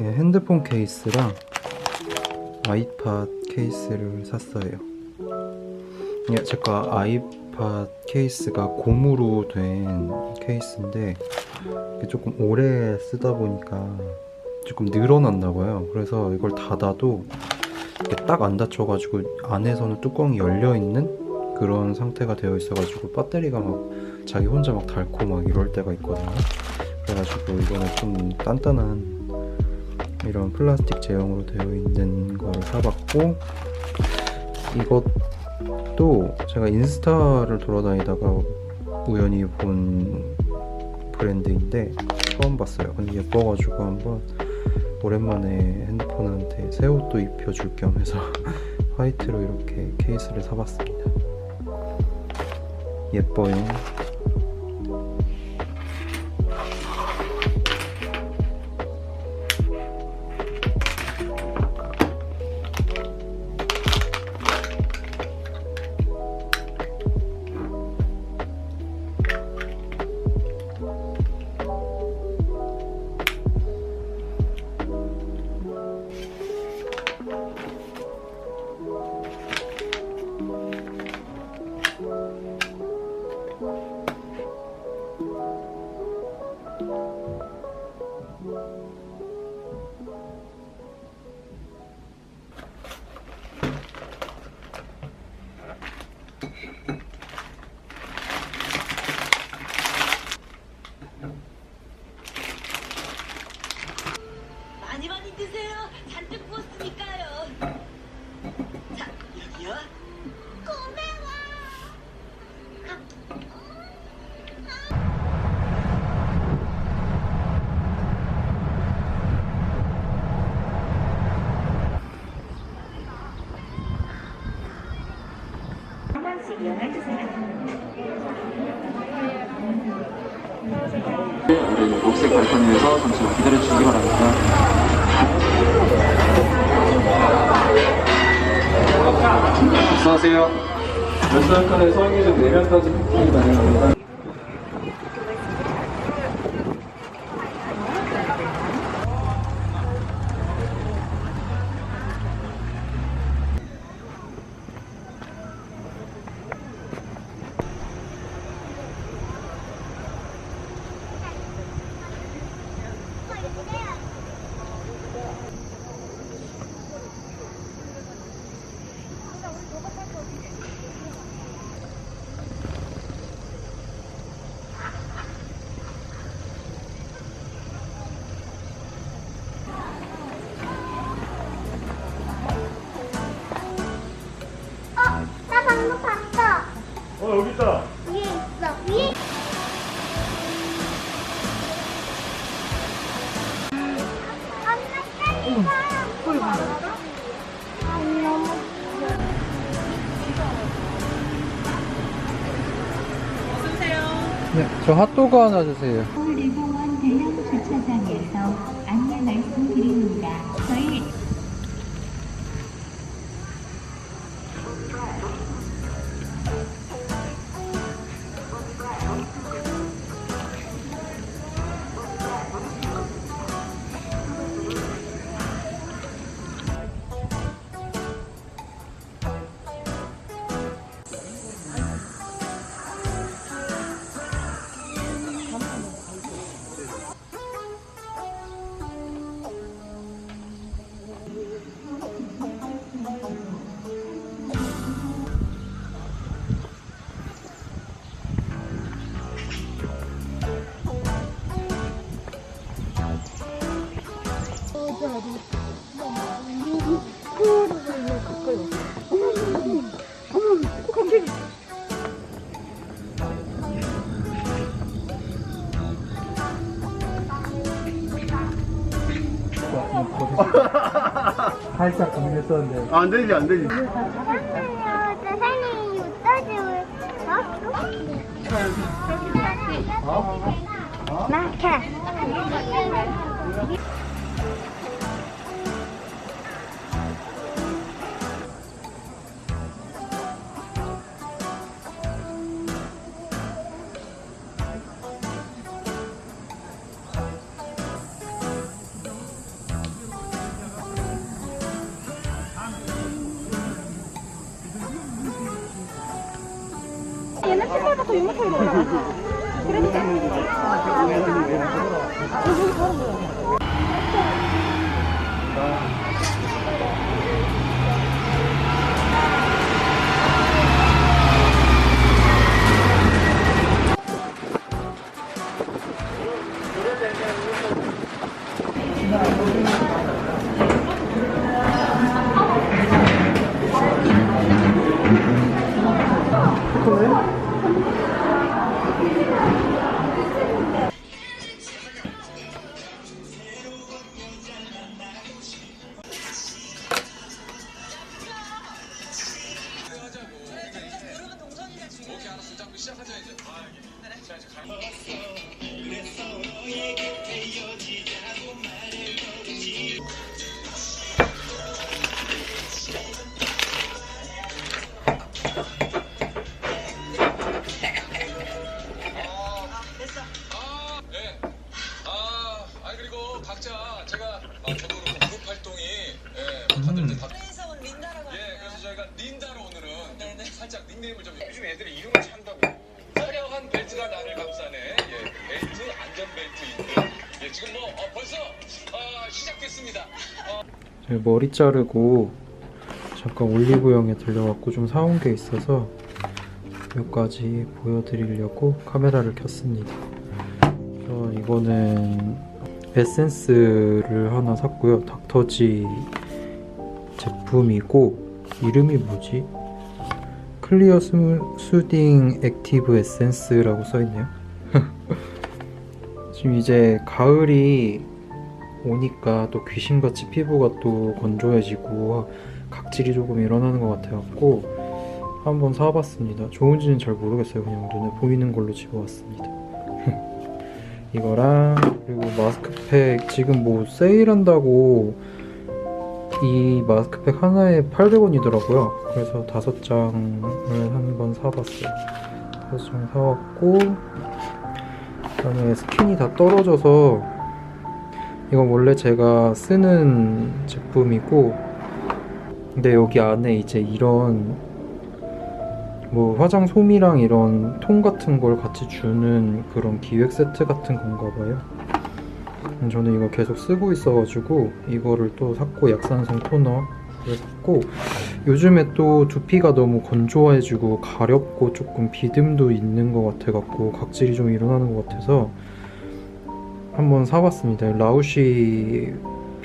예, 핸드폰 케이스랑 아이팟 케이스를 샀어요. 예, 제가 아이팟 케이스가 고무로 된 케이스인데 조금 오래 쓰다 보니까 조금 늘어났나 봐요. 그래서 이걸 닫아도 딱 안 닫혀가지고 안에서는 뚜껑이 열려 있는 그런 상태가 되어 있어가지고 배터리가 막 자기 혼자 막 닳고 막 이럴 때가 있거든요. 그래가지고 이거는 좀 단단한 이런 플라스틱 제형으로 되어 있는 거를 사봤고 이것도 제가 인스타를 돌아다니다가 우연히 본 브랜드인데 처음 봤어요. 근데 예뻐가지고 한번 오랜만에 핸드폰한테 새 옷도 입혀줄 겸 해서 화이트로 이렇게 케이스를 사봤습니다. 예뻐요. 우리 녹색 발판에서 잠시만 기다려주시기 바랍니다. 어서오세요. 연수학관에 성인들 4명까지 부킹이 가능합니다. 네, 저 핫도그 하나 주세요. 살짝 고민했었는데. 아, 안 되지 안 되지. 저 사장님이 웃어주고. 어? 마카. 아, 제가 머리 자르고 잠깐 올리브영에 들려갖고 좀 사온 게 있어서 몇 가지 보여드리려고 카메라를 켰습니다. 저 이거는 에센스를 하나 샀고요. 닥터지 제품이고 이름이 뭐지? 클리어 수, 수딩 액티브 에센스라고 써있네요. 지금 이제 가을이 오니까 또 귀신같이 피부가 또 건조해지고 각질이 조금 일어나는 것 같아갖고 한번 사봤습니다. 좋은지는 잘 모르겠어요. 그냥 눈에 보이는 걸로 집어왔습니다. 이거랑 그리고 마스크팩 지금 뭐 세일한다고 이 마스크팩 하나에 800원이더라고요. 그래서 다섯 장을 한번 사봤어요. 다섯 장 사왔고 그다음에 스킨이 다 떨어져서 이건 원래 제가 쓰는 제품이고 근데 여기 안에 이제 이런 뭐 화장 솜이랑 이런 통 같은 걸 같이 주는 그런 기획 세트 같은 건가 봐요. 음, 저는 이거 계속 쓰고 있어가지고 이거를 또 샀고 약산성 토너를 샀고 요즘에 또 두피가 너무 건조해지고 가렵고 조금 비듬도 있는 것 같아갖고 각질이 좀 일어나는 것 같아서 한번 사봤습니다. 라우시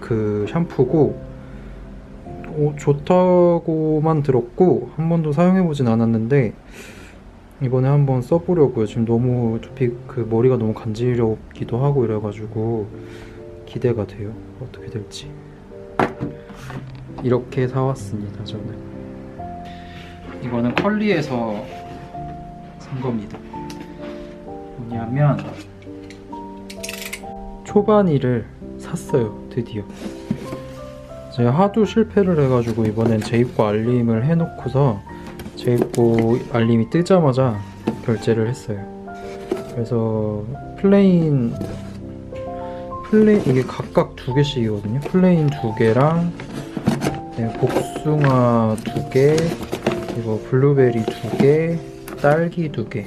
그 샴푸고 어, 좋다고만 들었고 한 번도 사용해보진 않았는데 이번에 한번 써보려고요. 지금 너무 두피 그 머리가 너무 간지럽기도 하고 이래가지고 기대가 돼요. 어떻게 될지 이렇게 사왔습니다. 저는 이거는 컬리에서 산 겁니다. 뭐냐면 초반이를 샀어요 드디어. 제가 하도 실패를 해가지고 이번엔 재입고 알림을 해놓고서 재입고 알림이 뜨자마자 결제를 했어요. 그래서 플레인 플레인 이게 각각 두 개씩이거든요. 플레인 두 개랑 네, 복숭아 두 개 그리고 블루베리 두 개 딸기 두 개.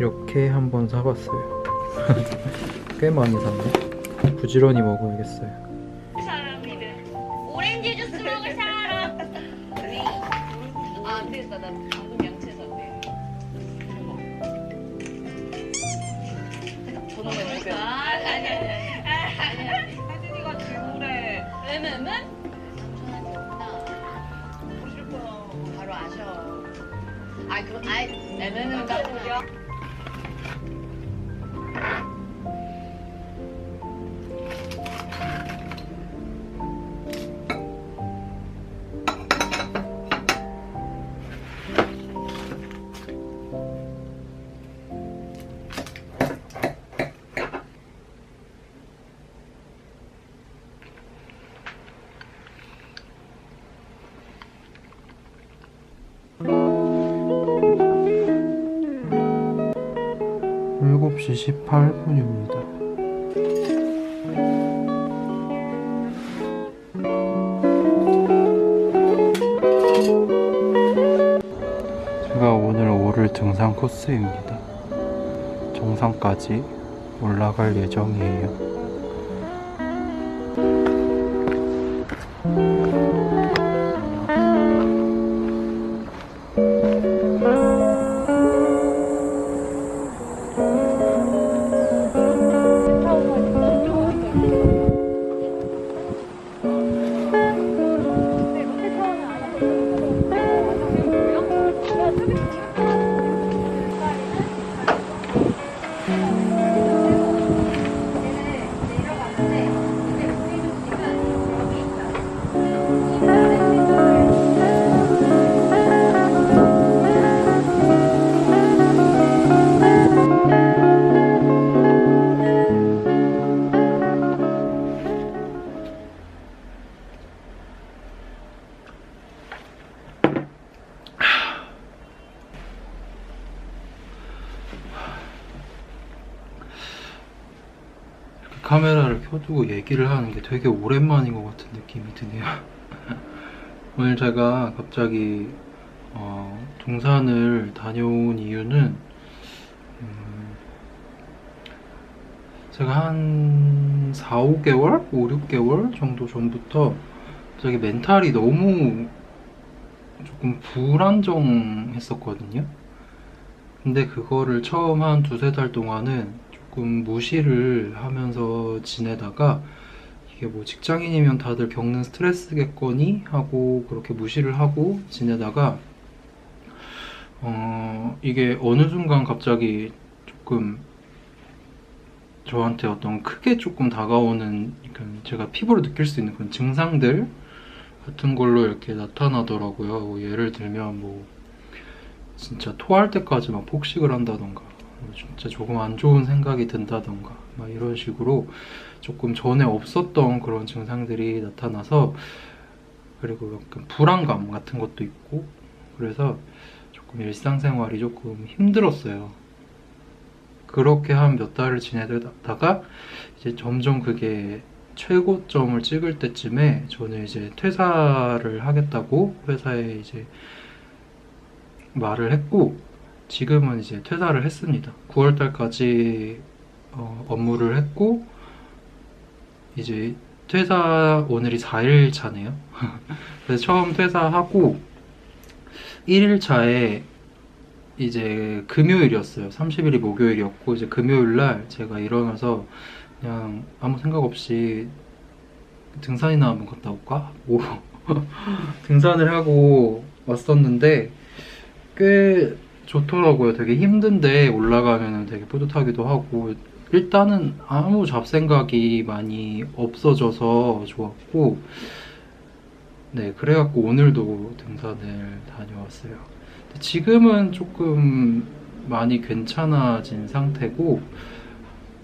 이렇게 한번 사봤어요 꽤 많이 샀네. 부지런히 먹어야겠어요. 오렌지 주스 먹을 사람. 아, 됐다. 나 방금 양치 샀네. 저놈의 목표. 아, 아니, 아니, 아니. 혜진이가 지울에 왜냐면 음, 음, 음. 아, 그럼, 아이, 내면은 나 10시 18분입니다. 제가 오늘 오를 등산 코스입니다. 정상까지 올라갈 예정이에요. 카메라를 켜두고 얘기를 하는 게 되게 오랜만인 것 같은 느낌이 드네요. 오늘 제가 갑자기 어, 등산을 다녀온 이유는 음, 제가 한 4, 5개월? 5, 6개월 정도 전부터 갑자기 멘탈이 너무 조금 불안정했었거든요. 근데 그거를 처음 한 두세 달 동안은 조금 무시를 하면서 지내다가 이게 뭐 직장인이면 다들 겪는 스트레스겠거니 하고 그렇게 무시를 하고 지내다가 어 이게 어느 순간 갑자기 조금 저한테 어떤 크게 조금 다가오는 제가 피부로 느낄 수 있는 그런 증상들 같은 걸로 이렇게 나타나더라고요. 뭐 예를 들면 뭐 진짜 토할 때까지 막 폭식을 한다던가 뭐 진짜 조금 안 좋은 생각이 든다던가 막 이런 식으로 조금 전에 없었던 그런 증상들이 나타나서 그리고 약간 불안감 같은 것도 있고 그래서 조금 일상생활이 조금 힘들었어요. 그렇게 한 몇 달을 지내다가 이제 점점 그게 최고점을 찍을 때쯤에 저는 이제 퇴사를 하겠다고 회사에 이제 말을 했고 지금은 이제 퇴사를 했습니다. 9월 달까지 어, 업무를 했고 이제 퇴사 오늘이 4일 차네요. 그래서 처음 퇴사하고 1일 차에 이제 금요일이었어요. 30일이 목요일이었고 이제 금요일 날 제가 일어나서 그냥 아무 생각 없이 등산이나 한번 갔다 올까? 뭐 등산을 하고 왔었는데 꽤 좋더라고요. 되게 힘든데 올라가면 되게 뿌듯하기도 하고 일단은 아무 잡생각이 많이 없어져서 좋았고 네 그래갖고 오늘도 등산을 다녀왔어요. 지금은 조금 많이 괜찮아진 상태고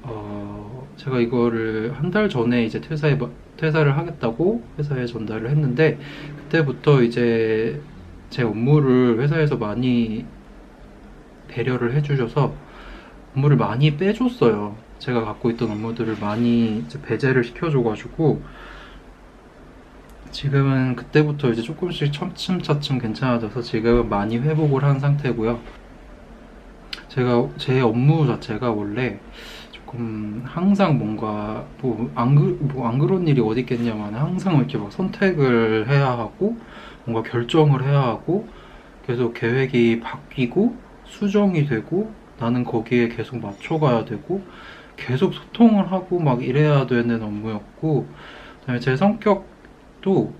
어, 제가 이거를 한 달 전에 이제 퇴사에 퇴사를 하겠다고 회사에 전달을 했는데 그때부터 이제 제 업무를 회사에서 많이 배려를 해주셔서 업무를 많이 빼줬어요. 제가 갖고 있던 업무들을 많이 배제를 시켜줘가지고 지금은 그때부터 이제 조금씩 차츰차츰 괜찮아져서 지금은 많이 회복을 한 상태고요. 제가 제 업무 자체가 원래 조금 항상 뭔가 뭐안 그, 뭐 안 그런 일이 어디 있겠냐만 항상 이렇게 막 선택을 해야 하고 뭔가 결정을 해야 하고 계속 계획이 바뀌고 수정이 되고 나는 거기에 계속 맞춰가야 되고 계속 소통을 하고 막 이래야 되는 업무였고 그다음에 제 성격도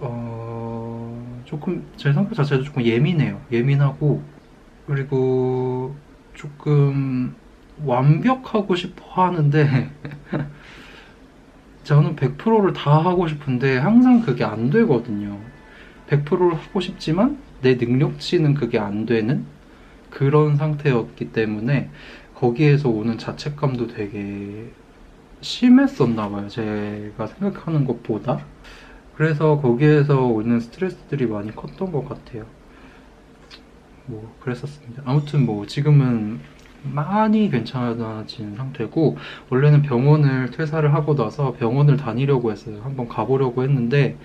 어 조금 제 성격 자체도 조금 예민해요. 예민하고 그리고 조금 완벽하고 싶어 하는데 저는 100%를 다 하고 싶은데 항상 그게 안 되거든요. 100%를 하고 싶지만 내 능력치는 그게 안 되는 그런 상태였기 때문에 거기에서 오는 자책감도 되게 심했었나 봐요. 제가 생각하는 것보다. 그래서 거기에서 오는 스트레스들이 많이 컸던 것 같아요. 뭐 그랬었습니다. 아무튼 뭐 지금은 많이 괜찮아진 상태고 원래는 병원을 퇴사를 하고 나서 병원을 다니려고 했어요. 한번 가보려고 했는데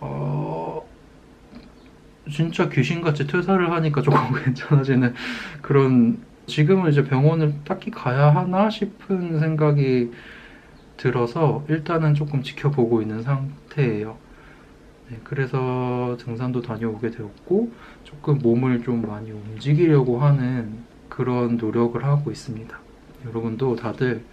어 진짜 귀신같이 퇴사를 하니까 조금 괜찮아지는 그런 지금은 이제 병원을 딱히 가야 하나 싶은 생각이 들어서 일단은 조금 지켜보고 있는 상태예요. 네, 그래서 등산도 다녀오게 되었고 조금 몸을 좀 많이 움직이려고 하는 그런 노력을 하고 있습니다. 여러분도 다들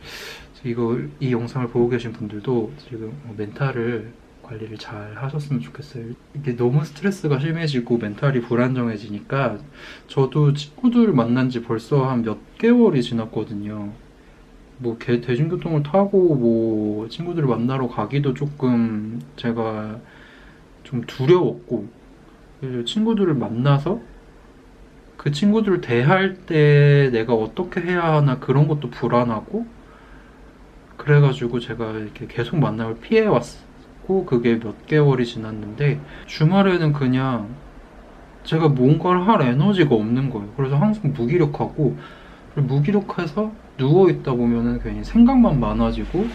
이거 이 영상을 보고 계신 분들도 지금 멘탈을 관리를 잘 하셨으면 좋겠어요. 이게 너무 스트레스가 심해지고 멘탈이 불안정해지니까 저도 친구들 만난 지 벌써 한 몇 개월이 지났거든요. 뭐 개- 대중교통을 타고 뭐 친구들을 만나러 가기도 조금 제가 좀 두려웠고 친구들을 만나서 그 친구들을 대할 때 내가 어떻게 해야 하나 그런 것도 불안하고 그래가지고 제가 이렇게 계속 만남을 피해 왔 고 그게 몇 개월이 지났는데 주말에는 그냥 제가 뭔가를 할 에너지가 없는 거예요. 그래서 항상 무기력하고 무기력해서 누워 있다 보면은 괜히 생각만 많아지고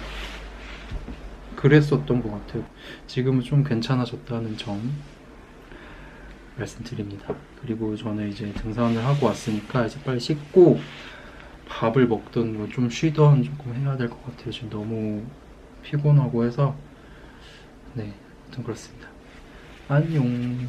그랬었던 것 같아요. 지금은 좀 괜찮아졌다는 점 말씀드립니다. 그리고 저는 이제 등산을 하고 왔으니까 이제 빨리 씻고 밥을 먹든 뭐 좀 쉬던 조금 해야 될 것 같아요. 지금 너무 피곤하고 해서 네, 아무튼 그렇습니다. 안녕.